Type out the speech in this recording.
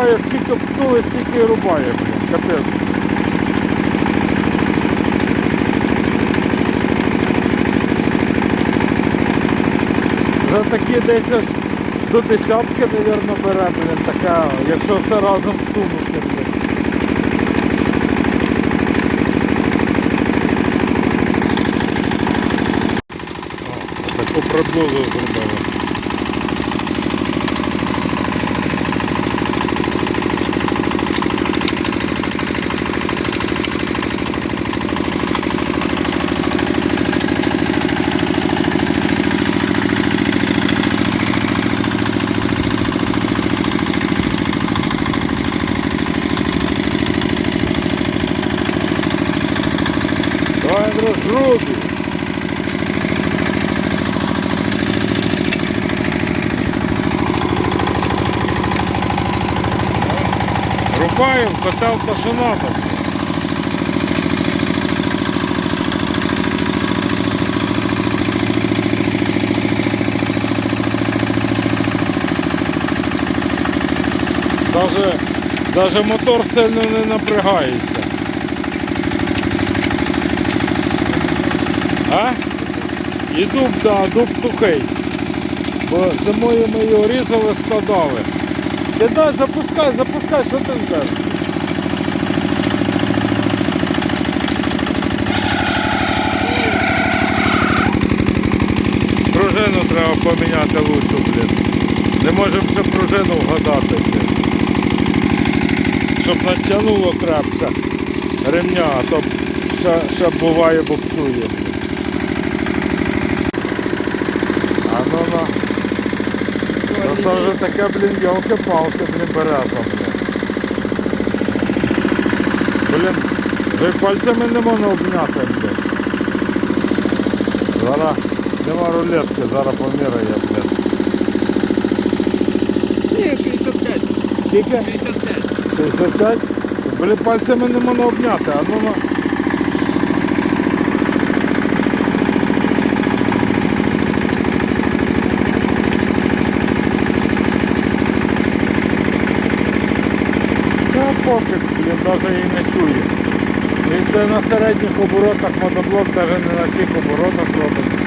скільки пнули, стільки рубає, капець. Вже такі десь аж до десятки, мабуть, бере, блін, така, якщо все разом сунути. Таку приблизу зробили. Руки. Котел то що. Даже, даже мотор сильно не напрягається. І дуб, да, дуб сухий. Бо зимою ми його різали, складали. Кидай, запускай, запускай, що ти скажеш? Пружину треба поміняти лучше, блін. Не можемо ще пружину вгадати, блін. Щоб натягнуло крепше ремня, а то ще, ще буває буксує. А ну на. Ну це вже таке, блін, ялки-палки, блін, береза, блін. Блін, вже пальцями не можна обняти, блін. Зараз нема рулетки, зараз поміряє, блін. Ні, 65. Скільки? 65. 65? Блін, пальцями не можна обняти, а ну на. Та він навіть і не чує. Він це на середніх оборотах мотоблок навіть не на цих оборотах робить.